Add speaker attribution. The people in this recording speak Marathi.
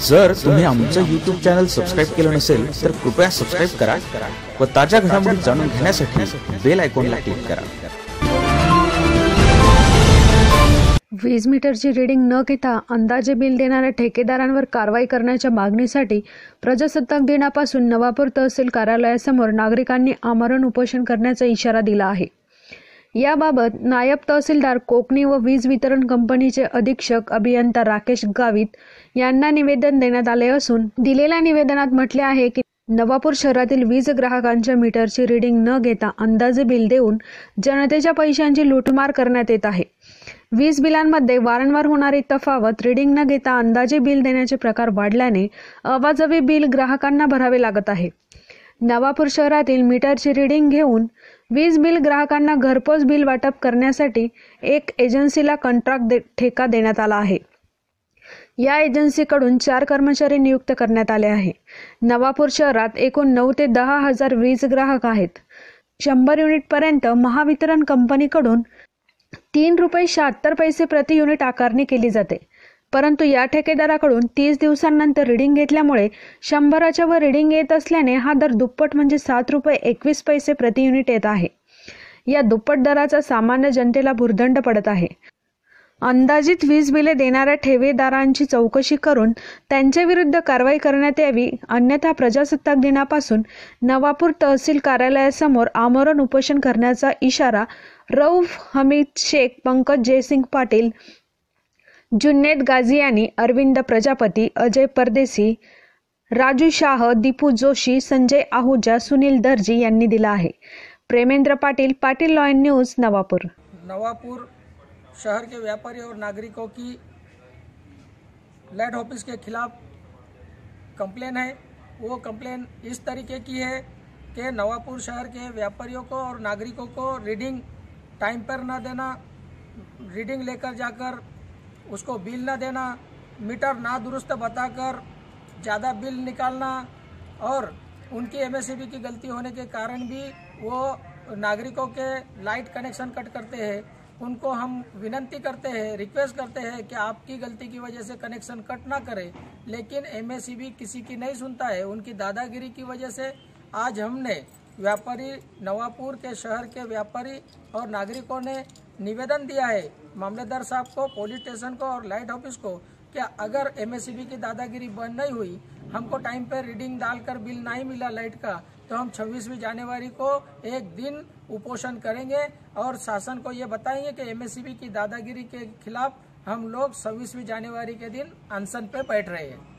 Speaker 1: जर तुम्ही आमचं युट्यूब चॅनल सबस्क्राईब केलं नसेल तर कृपया सबस्क्राईब करा व ताज्या घडामोडी जाणून घेण्यासाठी बेल आयकॉनला क्लिक करा.
Speaker 2: वीज मीटरची रिडिंग न घेता अंदाजे बिल देणाऱ्या ठेकेदारांवर कारवाई करण्याच्या मागणीसाठी प्रजासत्ताक दिनापासून नवापूर तहसील कार्यालयासमोर नागरिकांनी आमरण उपोषण करण्याचा इशारा दिला आहे. याबाबत नायब तहसीलदार कोकणी व वीज वितरण कंपनीचे अधीक्षक अभियंता राकेश गावित यांना निवेदन देण्यात आले असून दिलेल्या निवेदनात म्हटले आहे की नवापूर शहरातील वीज ग्राहकांच्या मीटरची रीडिंग न घेता अंदाजे बिल देऊन जनतेच्या पैशांची लूटमार करण्यात येत आहे. वीज बिलांमध्ये वारंवार होणारी तफावत रीडिंग न घेता अंदाजे बिल देण्याचे प्रकार वाढल्याने अवाजवी बिल ग्राहकांना भरावे लागत आहे. नवापूर शहरातील मीटरची रीडिंग घेऊन वीज बिल ग्राहकांना घरपोच बिल वाटप करण्यासाठी एक एजन्सीला कॉन्ट्रॅक्ट दे ठेका देण्यात आला आहे. या एजन्सीकडून चार कर्मचारी नियुक्त करण्यात आले आहे. नवापूर शहरात एकूण नऊ ते दहा हजार वीज ग्राहक आहेत. शंभर युनिटपर्यंत महावितरण कंपनीकडून तीन रुपये शहात्तर पैसे प्रति युनिट आकारणी केली जाते. परंतु या ठेकेदाराकडून तीस दिवसांनंतर रिडिंग घेतल्यामुळे शंभराच्या वर रिडिंग येत असल्याने हा दर दुप्पट म्हणजे सात रुपये एकवीस पैसे प्रति युनिट येत आहे. या दुप्पट दराचा सामान्य जनतेला भुर्दंड पडत आहे. अंदाजित वीज बिले देणाऱ्या ठेवेदारांची चौकशी करून त्यांच्या विरुद्ध कारवाई करण्यात यावी अन्यथा प्रजासत्ताक दिनापासून नवापूर तहसील कार्यालयासमोर आमरण उपोषण करण्याचा इशारा रऊफ हमीद शेख पंकज जयसिंग पाटील जुन्नेद गाझियानी अरविंद प्रजापती, अजय परदेसी, राजू शाह, दीपू जोशी, संजय आहुजा, सुनील दर्जी यांनी दिला आहे. Premendra Patil Patil lion news, Navapur.
Speaker 3: Navapur शहर के व्यापारी और नागरिकों की लैंड ऑफ़िस के खिलाफ कंप्लेन है। वो कंप्लेन इस तरीके की है कि नवापुर शहर के व्यापारियों को और नागरिकों को रीडिंग टाइम पर ना देना रीडिंग लेकर जाकर उसको बिल ना देना, मीटर ना दुरुस्त बताकर ज़्यादा बिल निकालना और उनकी एमएससीबी की गलती होने के कारण भी वो नागरिकों के लाइट कनेक्शन कट करते हैं। उनको हम विनंती करते हैं, रिक्वेस्ट करते हैं कि आपकी गलती की वजह से कनेक्शन कट ना करें, लेकिन एमएससीबी किसी की नहीं सुनता है। उनकी दादागिरी की वजह से आज हमने व्यापारी नवापुर के शहर के व्यापारी और नागरिकों ने निवेदन दिया है मामलेदार साहब को पुलिस स्टेशन को और लाइट ऑफ़िस को क्या अगर एमएससीबी की दादागिरी बंद नहीं हुई, हमको टाइम पर रीडिंग डालकर बिल नहीं मिला लाइट का तो हम 26वीं जनवरी को एक दिन उपोषण करेंगे और शासन को ये बताएँगे कि एमएससीबी की दादागिरी के खिलाफ हम लोग 26वीं जनवरी के दिन अनशन पे बैठ रहे हैं।